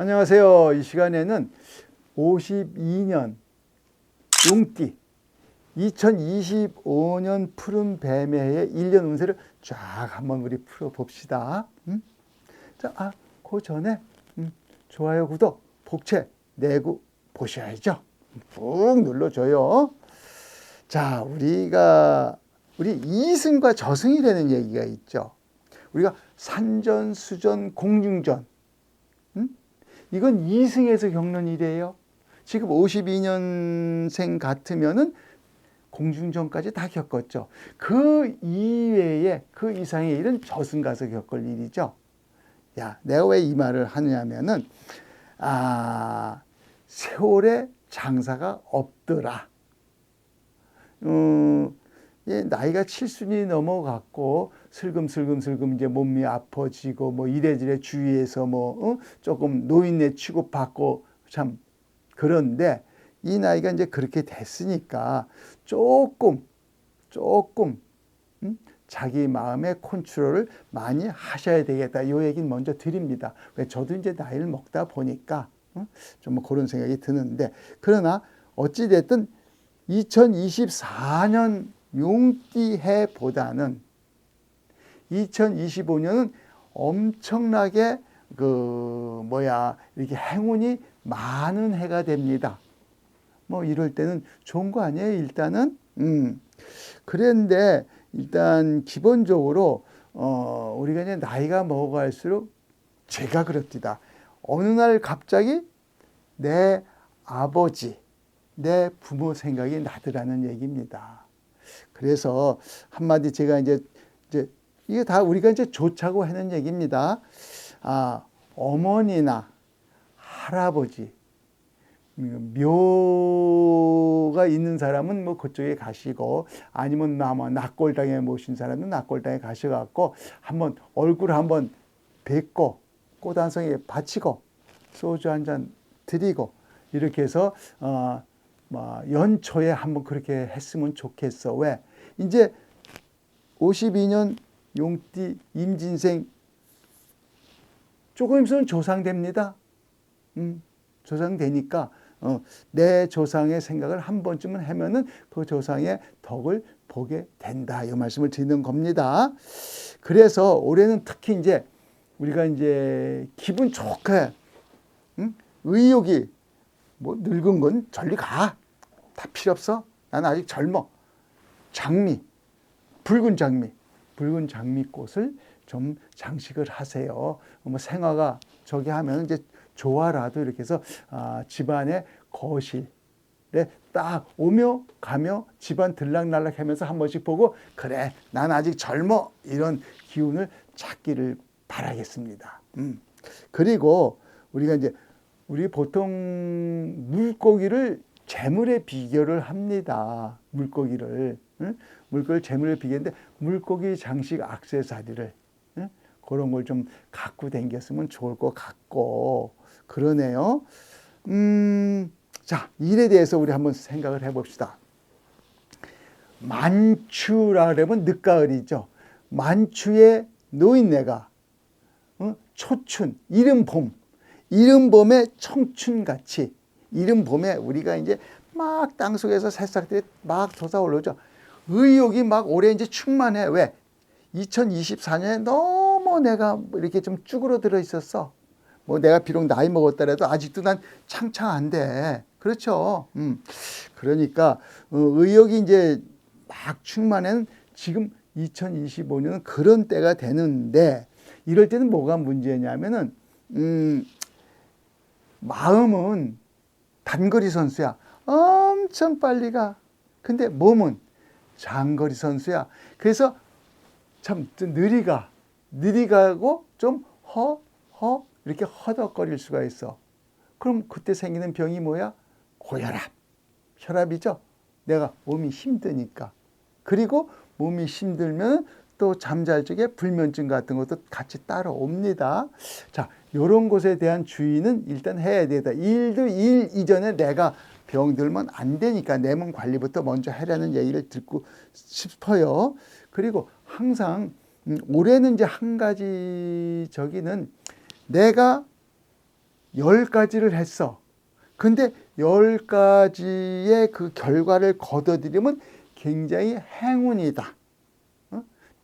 안녕하세요. 이 시간에는 52년 용띠 2025년 푸른 뱀의 1년 운세를 쫙 한번 우리 풀어봅시다. 음? 자, 아, 그 전에 음, 좋아요, 구독, 복채 내고 보셔야죠. 꾹 눌러줘요. 자, 우리가 우리 이승과 저승이 되는 얘기가 있죠. 우리가 산전, 수전, 공중전. 음? 이건 이승에서 겪는 일이에요. 지금 52년생 같으면은 공중전까지 다 겪었죠. 그 이외에 그 이상의 일은 저승 가서 겪을 일이죠. 야, 내가 왜 이 말을 하냐면은 아, 세월의 장사가 없더라. 음, 예, 나이가 칠순이 넘어갔고 슬금슬금슬금 이제 몸이 아파지고 뭐 이래저래 주위에서 뭐 어? 조금 노인네 취급받고 참 그런데 이 나이가 이제 그렇게 됐으니까 조금 조금 음? 자기 마음의 컨트롤을 많이 하셔야 되겠다. 요 얘기는 먼저 드립니다. 왜 저도 이제 나이를 먹다 보니까 어? 좀뭐 그런 생각이 드는데 그러나 어찌 됐든 2024년 용띠해보다는 2025년은 엄청나게 그 뭐야 이렇게 행운이 많은 해가 됩니다. 뭐 이럴 때는 좋은 거 아니에요? 일단은 음 그런데 일단 기본적으로 어 우리가 이제 나이가 먹어갈수록 제가 그렇디다. 어느 날 갑자기 내 아버지, 내 부모 생각이 나더라는 얘기입니다. 그래서 한마디 제가 이제 이제 이게 다 우리가 이제 좋자고 하는 얘기입니다. 아, 어머니나 할아버지, 묘가 있는 사람은 뭐 그쪽에 가시고 아니면 아마 낙골당에 모신 사람은 낙골당에 가셔갖고 한번 얼굴 한번 뵙고 꽃한 송이 바치고 소주 한 잔 드리고 이렇게 해서 어, 뭐 연초에 한번 그렇게 했으면 좋겠어. 왜? 이제 52년 용띠 임진생 조금 있으면 조상됩니다. 음, 조상되니까 어, 내 조상의 생각을 한 번쯤은 하면은 그 조상의 덕을 보게 된다. 이 말씀을 드리는 겁니다. 그래서 올해는 특히 이제 우리가 이제 기분 좋게 응? 의욕이 뭐 늙은 건 저리 가. 다 필요 없어. 난 아직 젊어. 장미, 붉은 장미, 붉은 장미꽃을 좀 장식을 하세요. 뭐 생화가 저기 하면 이제 조화라도 이렇게 해서 아, 집안의 거실에 딱 오며 가며 집안 들락날락 하면서 한 번씩 보고 그래 난 아직 젊어 이런 기운을 찾기를 바라겠습니다. 음. 그리고 우리가 이제 우리 보통 물고기를 재물에 비교를 합니다. 물고기를 응? 물고기를 재물에 비교했는데 물고기 장식 액세서리를 응? 그런 걸 좀 갖고 다녔으면 좋을 것 같고 그러네요. 음, 자 일에 대해서 우리 한번 생각을 해봅시다. 만추라 그러면 늦가을이죠. 만추의 노인네가 어? 초춘, 이른 봄, 이른 봄의 청춘같이 이른 봄에 우리가 이제 막 땅속에서 새싹들이 막 솟아오르죠. 의욕이 막 올해 이제 충만해. 왜? 2024년에 너무 내가 이렇게 좀 쭈그러들어 있었어. 뭐 내가 비록 나이 먹었더라도 아직도 난 창창한데. 그렇죠. 음. 그러니까 어, 의욕이 이제 막 충만한 지금 2025년은 그런 때가 되는데 이럴 때는 뭐가 문제냐면은 음 마음은 단거리 선수야. 엄청 빨리 가. 근데 몸은 장거리 선수야. 그래서 참 느리 가, 느리 가고 좀 허, 허, 이렇게 허덕거릴 수가 있어. 그럼 그때 생기는 병이 뭐야? 고혈압. 혈압이죠. 내가 몸이 힘드니까. 그리고 몸이 힘들면 또 잠잘 적에 불면증 같은 것도 같이 따라옵니다. 자, 요런 것에 대한 주의는 일단 해야 되다. 일도 일 이전에 내가 병들면 안 되니까 내 몸 관리부터 먼저 하라는 얘기를 듣고 싶어요. 그리고 항상 음, 올해는 이제 한 가지 저기는 내가 열 가지를 했어. 근데 열 가지의 그 결과를 거둬들이면 굉장히 행운이다.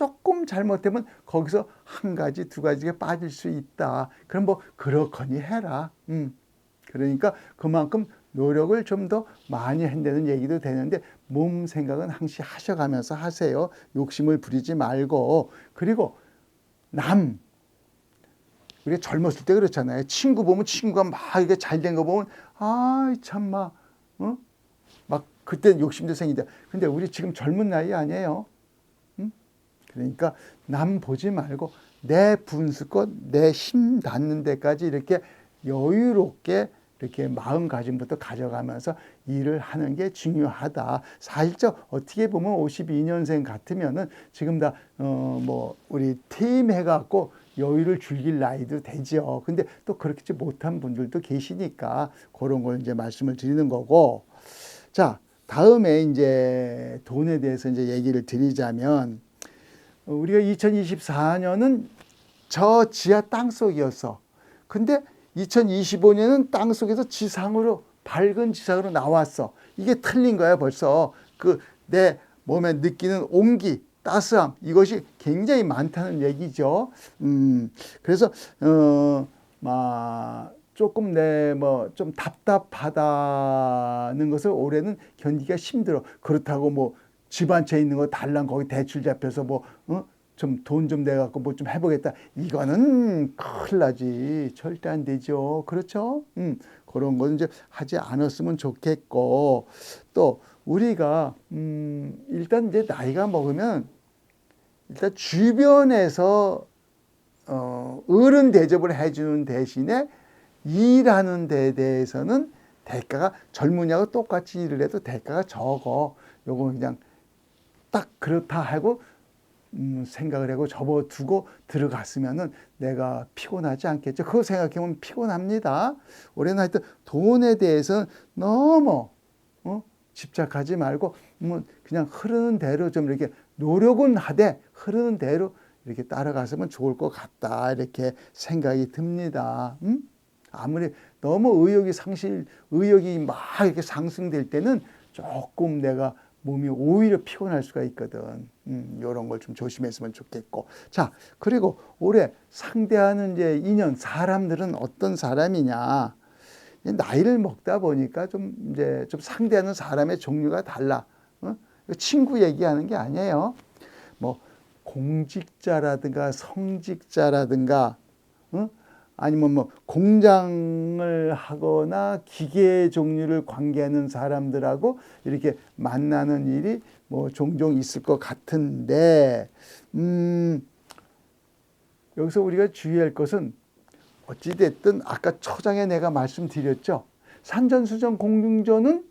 어? 조금 잘못되면 거기서 한 가지, 두 가지가 빠질 수 있다. 그럼 뭐 그렇거니 해라. 음. 그러니까 그만큼 노력을 좀 더 많이 한다는 얘기도 되는데 몸 생각은 항시 하셔가면서 하세요. 욕심을 부리지 말고 그리고 남 우리가 젊었을 때 그렇잖아요. 친구 보면 친구가 막 이게 잘 된 거 보면 아 참마 어? 막 그때 욕심도 생기다. 근데 우리 지금 젊은 나이 아니에요. 응? 그러니까 남 보지 말고 내 분수껏 내 힘 닿는 데까지 이렇게 여유롭게 이렇게 마음가짐부터 가져가면서 일을 하는 게 중요하다. 사실적 어떻게 보면 52년생 같으면은 지금 다 어 뭐 우리 퇴임해 갖고 여유를 즐길 나이도 되죠. 근데 또 그렇게 못한 분들도 계시니까 그런 걸 이제 말씀을 드리는 거고. 자, 다음에 이제 돈에 대해서 이제 얘기를 드리자면 어, 우리가 2024년은 저 지하 땅 속이었어. 근데 2025년은 땅 속에서 지상으로 밝은 지상으로 나왔어. 이게 틀린 거야 벌써. 그 내 몸에 느끼는 온기, 따스함 이것이 굉장히 많다는 얘기죠. 음 그래서 어 막 조금 내 뭐 좀 답답하다는 것을 올해는 견디기가 힘들어. 그렇다고 뭐 집 한 채 있는 거 달랑 거기 대출 잡혀서 뭐 어? 좀돈좀 내갖고 뭐 좀 해보겠다. 이거는 큰일 나지. 절대 안 되죠. 그렇죠? 음, 그런 건 이제 하지 않았으면 좋겠고, 또 우리가, 음, 일단 이제 나이가 먹으면 일단 주변에서 어, 어른 대접을 해주는 대신에 일하는 데 대해서는 대가가 젊은이하고 똑같이 일을 해도 대가가 적어. 요거 그냥 딱 그렇다 하고 음, 생각을 하고 접어두고 들어갔으면은 내가 피곤하지 않겠죠. 그거 생각해보면 피곤합니다. 올해는 하여튼 돈에 대해서 너무 어? 집착하지 말고 뭐 그냥 흐르는 대로 좀 이렇게 노력은 하되 흐르는 대로 이렇게 따라갔으면 좋을 것 같다 이렇게 생각이 듭니다. 음? 아무리 너무 의욕이 상실, 의욕이 막 이렇게 상승될 때는 조금 내가 몸이 오히려 피곤할 수가 있거든. 음, 이런 걸 좀 조심했으면 좋겠고. 자, 그리고 올해 상대하는 이제 인연, 사람들은 어떤 사람이냐. 나이를 먹다 보니까 좀 이제 좀 상대하는 사람의 종류가 달라. 어? 친구 얘기하는 게 아니에요. 뭐, 공직자라든가 성직자라든가, 어? 아니면 뭐 공장을 하거나 기계 종류를 관계하는 사람들하고 이렇게 만나는 일이 뭐 종종 있을 것 같은데, 음, 여기서 우리가 주의할 것은 어찌 됐든 아까 초장에 내가 말씀드렸죠. 산전수전 공중전은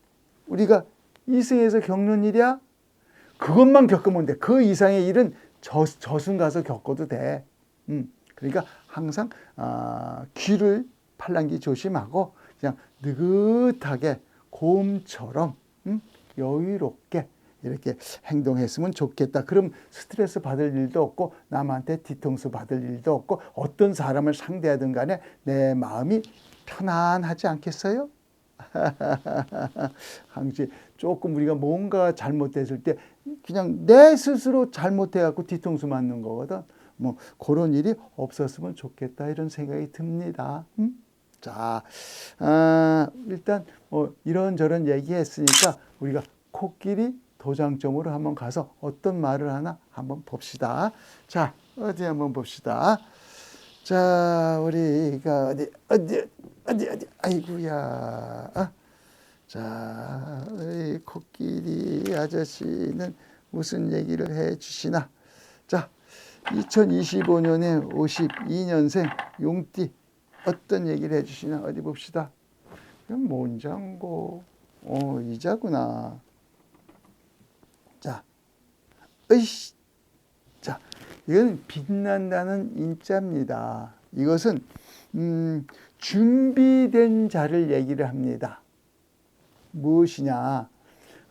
우리가 이승에서 겪는 일이야. 그것만 겪으면 돼. 그 이상의 일은 저, 저승 가서 겪어도 돼. 음. 그러니까 항상 어, 귀를 팔랑귀 조심하고 그냥 느긋하게 곰처럼 음, 여유롭게 이렇게 행동했으면 좋겠다. 그럼 스트레스 받을 일도 없고 남한테 뒤통수 받을 일도 없고 어떤 사람을 상대하든 간에 내 마음이 편안하지 않겠어요? 항시 조금 우리가 뭔가 잘못됐을 때 그냥 내 스스로 잘못해갖고 뒤통수 맞는 거거든. 뭐 그런 일이 없었으면 좋겠다 이런 생각이 듭니다. 음? 자, 아, 일단 뭐 이런저런 얘기했으니까 우리가 코끼리 도장점으로 한번 가서 어떤 말을 하나 한번 봅시다. 자, 어디 한번 봅시다. 자, 우리가 어디 어디 어디 어디 아이구야. 아, 자, 우리 코끼리 아저씨는 무슨 얘기를 해 주시나? 자, 2025년에 52년생 용띠 어떤 얘기를 해주시나 어디 봅시다. 뭔장고 어 이자구나. 자, 으이씨. 자, 이건 빛난다는 인자입니다. 이것은 음, 준비된 자를 얘기를 합니다. 무엇이냐?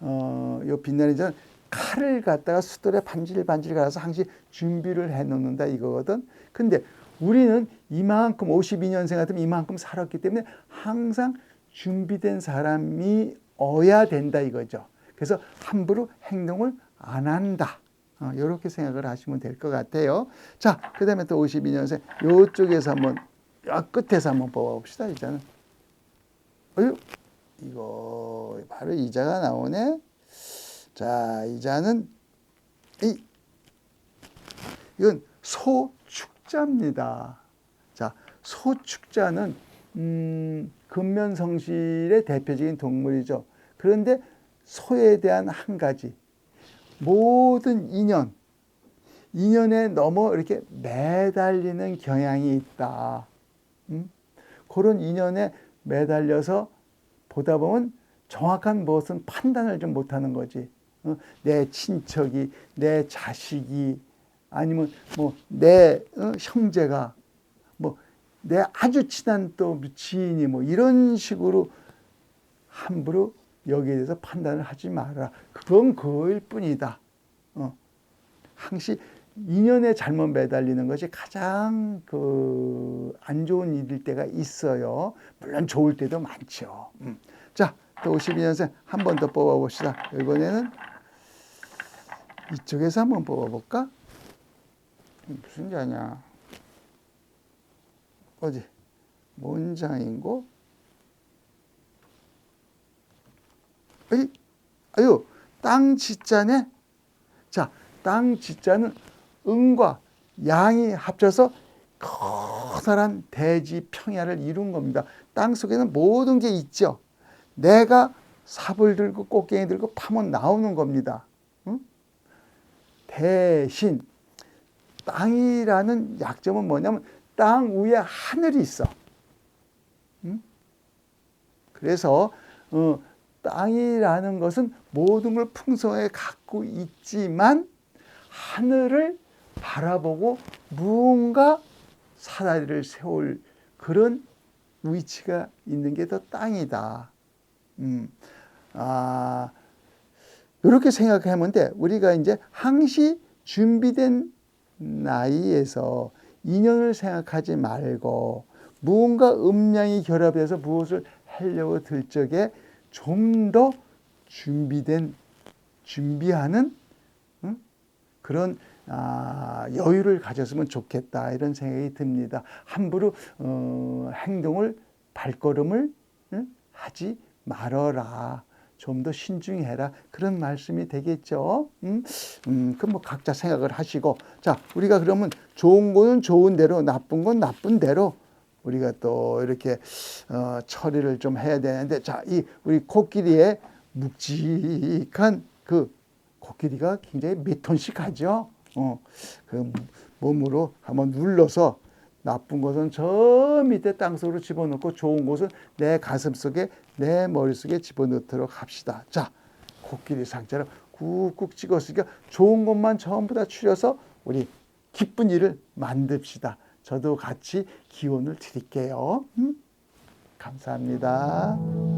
어, 요 빛나는 자는 칼을 갖다가 수돌에 반질반질 갈아서 항시 준비를 해 놓는다 이거거든. 근데 우리는 이만큼 52년생 같으면 이만큼 살았기 때문에 항상 준비된 사람이 어야 된다 이거죠. 그래서 함부로 행동을 안 한다. 어, 이렇게 생각을 하시면 될 것 같아요. 자, 그 다음에 또 52년생 요쪽에서 한번 야, 끝에서 한번 뽑아봅시다. 이자는. 어휴, 이거 바로 이자가 나오네. 자, 이자는 이 이건 소축자입니다. 자, 소축자는 음, 근면성실의 대표적인 동물이죠. 그런데 소에 대한 한 가지 모든 인연 인연에 넘어 이렇게 매달리는 경향이 있다. 음? 그런 인연에 매달려서 보다 보면 정확한 무엇은 판단을 좀 못하는 거지. 어? 내 친척이, 내 자식이, 아니면 뭐내 어? 형제가, 뭐 내 아주 친한 또 지인이 뭐 이런 식으로 함부로 여기에 대해서 판단을 하지 마라. 그건 그일 뿐이다. 어. 항시 인연에 잘못 매달리는 것이 가장 그 안 좋은 일일 때가 있어요. 물론 좋을 때도 많죠. 음. 자, 또 52년생 한 번 더 뽑아봅시다. 이번에는 이쪽에서 한번 뽑아볼까? 무슨 자냐? 어디? 뭔 장인고? 에이, 아유, 땅 지자네? 자, 땅 지자는 은과 양이 합쳐서 커다란 대지 평야를 이룬 겁니다. 땅 속에는 모든 게 있죠. 내가 삽을 들고 꽃갱이 들고 파면 나오는 겁니다. 응? 대신 땅이라는 약점은 뭐냐면 땅 위에 하늘이 있어. 응? 그래서 어, 땅이라는 것은 모든 걸 풍성하게 갖고 있지만 하늘을 바라보고 무언가 사다리를 세울 그런 위치가 있는 게 더 땅이다. 음, 아, 이렇게 생각하면 돼. 우리가 이제 항시 준비된 나이에서 인연을 생각하지 말고 무언가 음량이 결합해서 무엇을 하려고 들 적에 좀 더 준비된 준비하는 응? 그런 아, 여유를 가졌으면 좋겠다 이런 생각이 듭니다. 함부로 어, 행동을 발걸음을 응? 하지 말어라. 좀 더 신중해라 그런 말씀이 되겠죠. 음, 음, 그뭐 각자 생각을 하시고 자 우리가 그러면 좋은 거는 좋은 대로 나쁜 건 나쁜 대로 우리가 또 이렇게 어, 처리를 좀 해야 되는데 자 이 우리 코끼리의 묵직한 그 코끼리가 굉장히 몇 톤씩 하죠. 어, 그 몸으로 한번 눌러서 나쁜 것은 저 밑에 땅속으로 집어넣고 좋은 것은 내 가슴 속에 내 머릿속에 집어넣도록 합시다. 자, 코끼리 상자를 꾹꾹 찍었으니까 좋은 것만 전부 다 추려서 우리 기쁜 일을 만듭시다. 저도 같이 기원을 드릴게요. 음? 감사합니다.